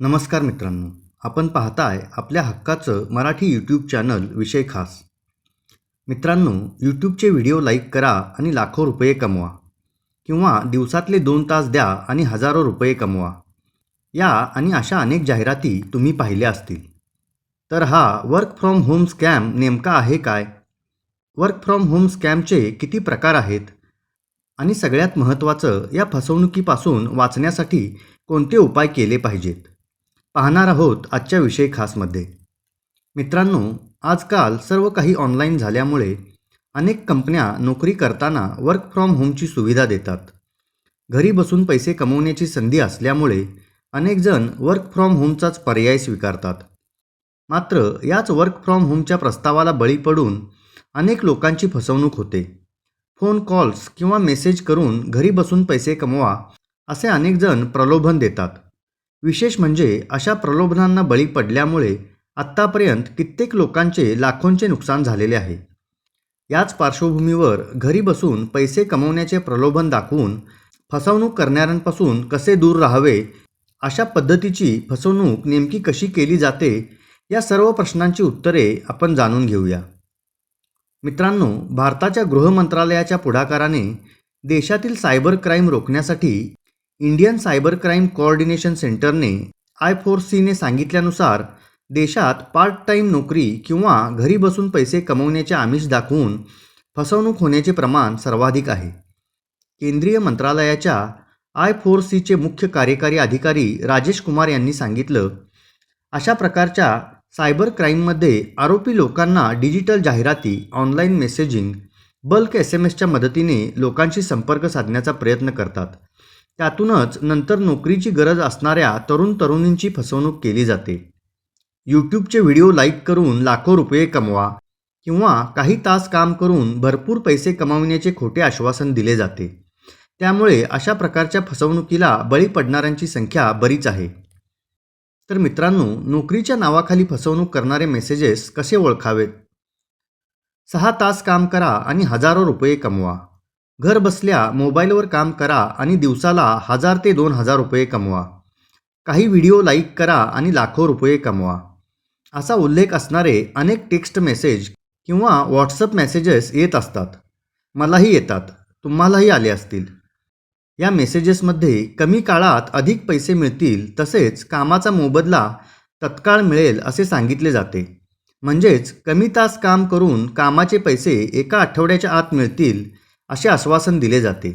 नमस्कार मित्रांनो. आपण पाहताय आपल्या हक्काचं मराठी यूट्यूब चॅनल विषय खास. मित्रांनो यूट्यूबचे व्हिडिओ लाईक करा आणि लाखो रुपये कमवा. किंवा दिवसातले दोन तास द्या आणि हजारो रुपये कमवा. या आणि अशा अनेक जाहिराती तुम्ही पाहिल्या असतील. तर हा वर्क फ्रॉम होम स्कॅम नेमका आहे काय? वर्क फ्रॉम होम स्कॅमचे किती प्रकार आहेत? आणि सगळ्यात महत्त्वाचं या फसवणुकीपासून वाचण्यासाठी कोणते उपाय केले पाहिजेत? पाहणार आहोत आजच्या विषय खासमध्ये. मित्रांनो आजकाल सर्व काही ऑनलाईन झाल्यामुळे अनेक कंपन्या नोकरी करताना वर्क फ्रॉम होमची सुविधा देतात. घरी बसून पैसे कमवण्याची संधी असल्यामुळे अनेकजण वर्क फ्रॉम होमचाच पर्याय स्वीकारतात. मात्र याच वर्क फ्रॉम होमच्या प्रस्तावाला बळी पडून अनेक लोकांची फसवणूक होते. फोन कॉल्स किंवा मेसेज करून घरी बसून पैसे कमवा असे अनेकजण प्रलोभन देतात. विशेष म्हणजे अशा प्रलोभनांना बळी पडल्यामुळे आत्तापर्यंत कित्येक लोकांचे लाखोंचे नुकसान झालेले आहे. याच पार्श्वभूमीवर घरी बसून पैसे कमवण्याचे प्रलोभन दाखवून फसवणूक करणाऱ्यांपासून कसे दूर राहावे अशा पद्धतीची फसवणूक नेमकी कशी केली जाते या सर्व प्रश्नांची उत्तरे आपण जाणून घेऊया. मित्रांनो भारताच्या गृह मंत्रालयाच्या पुढाकाराने देशातील सायबर क्राईम रोखण्यासाठी इंडियन सायबर क्राईम कोऑर्डिनेशन सेंटरने आय फोर सीने सांगितल्यानुसार देशात पार्ट टाईम नोकरी किंवा घरी बसून पैसे कमवण्याचे आमिष दाखवून फसवणूक होण्याचे प्रमाण सर्वाधिक आहे. केंद्रीय मंत्रालयाच्या आय फोर सीचे मुख्य कार्यकारी अधिकारी राजेश कुमार यांनी सांगितलं अशा प्रकारच्या सायबर क्राईममध्ये आरोपी लोकांना डिजिटल जाहिराती online messaging bulk S M एसच्या मदतीने लोकांशी संपर्क साधण्याचा प्रयत्न करतात. त्यातूनच नंतर नोकरीची गरज असणाऱ्या तरुण तरुणींची फसवणूक केली जाते. यूट्यूबचे व्हिडिओ लाईक करून लाखो रुपये कमवा किंवा काही तास काम करून भरपूर पैसे कमावण्याचे खोटे आश्वासन दिले जाते. त्यामुळे अशा प्रकारच्या फसवणुकीला बळी पडणाऱ्यांची संख्या बरीच आहे. तर मित्रांनो नोकरीच्या नावाखाली फसवणूक करणारे मेसेजेस कसे ओळखावेत? सहा तास काम करा आणि हजारो रुपये कमवा. घर बसल्या मोबाईलवर काम करा आणि दिवसाला हजार ते दोन हजार रुपये कमवा. काही व्हिडिओ लाईक करा आणि लाखो रुपये कमवा. असा उल्लेख असणारे अनेक टेक्स्ट मेसेज किंवा व्हॉट्सअप मेसेजेस येत असतात. मलाही येतात. तुम्हालाही आले असतील. या मेसेजेसमध्ये कमी काळात अधिक पैसे मिळतील तसेच कामाचा मोबदला तत्काळ मिळेल असे सांगितले जाते. म्हणजेच कमी तास काम करून कामाचे पैसे एका आठवड्याच्या आत मिळतील असे आश्वासन दिले जाते.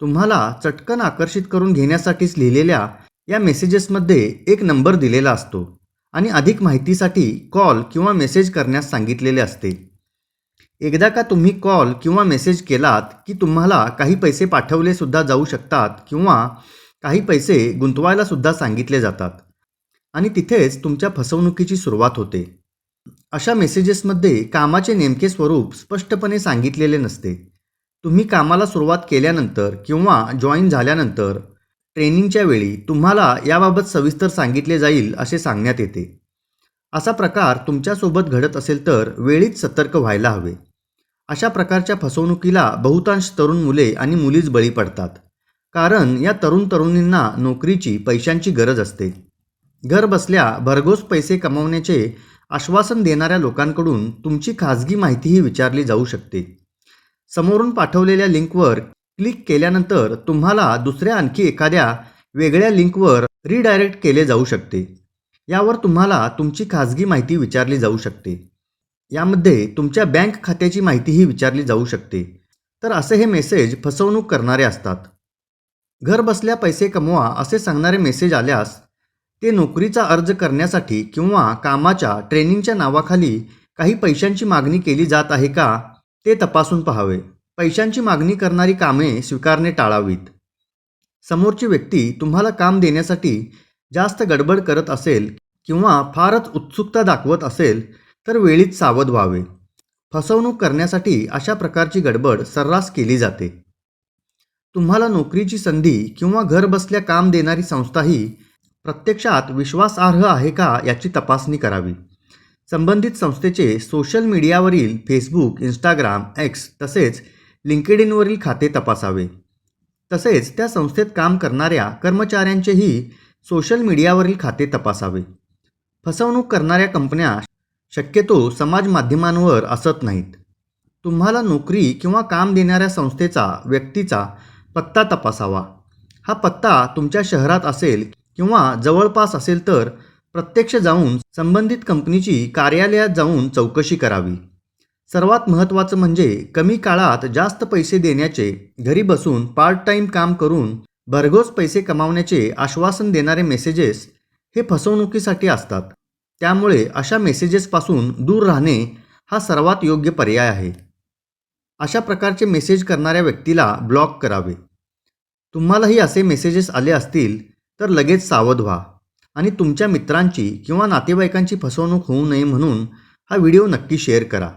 तुम्हाला चटकन आकर्षित करून घेण्यासाठीच लिहिलेल्या या मेसेजेसमध्ये एक नंबर दिलेला असतो आणि अधिक माहितीसाठी कॉल किंवा मेसेज करण्यास सांगितलेले असते. एकदा का तुम्ही कॉल किंवा मेसेज केलात की तुम्हाला काही पैसे पाठवले सुद्धा जाऊ शकतात किंवा काही पैसे गुंतवायला सुद्धा सांगितले जातात आणि तिथेच तुमच्या फसवणुकीची सुरुवात होते. अशा मेसेजेसमध्ये कामाचे नेमके स्वरूप स्पष्टपणे सांगितलेले नसते. तुम्ही कामाला सुरुवात केल्यानंतर किंवा जॉईन झाल्यानंतर ट्रेनिंगच्या वेळी तुम्हाला याबाबत सविस्तर सांगितले जाईल असे सांगण्यात येते. असा प्रकार तुमच्यासोबत घडत असेल तर वेळीच सतर्क व्हायला हवे. अशा प्रकारच्या फसवणुकीला बहुतांश तरुण मुले आणि मुलीच बळी पडतात. कारण या तरुण तरुणींना नोकरीची पैशांची गरज असते. घर बसल्या भरघोस पैसे कमावण्याचे आश्वासन देणाऱ्या लोकांकडून तुमची खाजगी माहितीही विचारली जाऊ शकते. समोरून पाठवलेल्या लिंकवर क्लिक केल्यानंतर तुम्हाला दुसऱ्या आणखी एखाद्या वेगळ्या लिंकवर रिडायरेक्ट केले जाऊ शकते. यावर तुम्हाला तुमची खाजगी माहिती विचारली जाऊ शकते. यामध्ये तुमच्या बँक खात्याची माहितीही विचारली जाऊ शकते. तर असे हे मेसेज फसवणूक करणारे असतात. घर बसल्या पैसे कमवा असे सांगणारे मेसेज आल्यास ते नोकरीचा अर्ज करण्यासाठी किंवा कामाच्या ट्रेनिंगच्या नावाखाली काही पैशांची मागणी केली जात आहे का? ते तपासून पाहावे. पैशांची मागणी करणारी कामे स्वीकारणे टाळावीत. समोरची व्यक्ती तुम्हाला काम देण्यासाठी जास्त गडबड करत असेल किंवा फारच उत्सुकता दाखवत असेल तर वेळीच सावध व्हावे. फसवणूक करण्यासाठी अशा प्रकारची गडबड सर्रास केली जाते. तुम्हाला नोकरीची संधी किंवा घर बसल्या काम देणारी संस्थाही प्रत्यक्षात विश्वासार्ह आहे का याची तपासणी करावी. संबंधित संस्थेचे सोशल मीडियावरील फेसबुक इंस्टाग्राम एक्स तसेच लिंकेडिनवरील खाते तपासावे. तसेच त्या संस्थेत काम करणाऱ्या कर्मचाऱ्यांचेही सोशल मीडियावरील खाते तपासावे. फसवणूक करणाऱ्या कंपन्या शक्यतो समाज माध्यमांवर असत नाहीत. तुम्हाला नोकरी किंवा काम देणाऱ्या संस्थेचा व्यक्तीचा पत्ता तपासावा. हा पत्ता तुमच्या शहरात असेल किंवा जवळपास असेल तर प्रत्यक्ष जाऊन संबंधित कंपनीची कार्यालयात जाऊन चौकशी करावी. सर्वात महत्त्वाचं म्हणजे कमी काळात जास्त पैसे देण्याचे घरी बसून पार्ट टाईम काम करून भरघोस पैसे कमावण्याचे आश्वासन देणारे मेसेजेस हे फसवणुकीसाठी असतात. त्यामुळे अशा मेसेजेसपासून दूर राहणे हा सर्वात योग्य पर्याय आहे. अशा प्रकारचे मेसेज करणाऱ्या व्यक्तीला ब्लॉक करावे. तुम्हालाही असे मेसेजेस आले असतील तर लगेच सावध व्हा. आणि तुमच्या मित्रांची किंवा नातेवाईकांची फसवणूक होऊ नये म्हणून हा व्हिडिओ नक्की शेअर करा.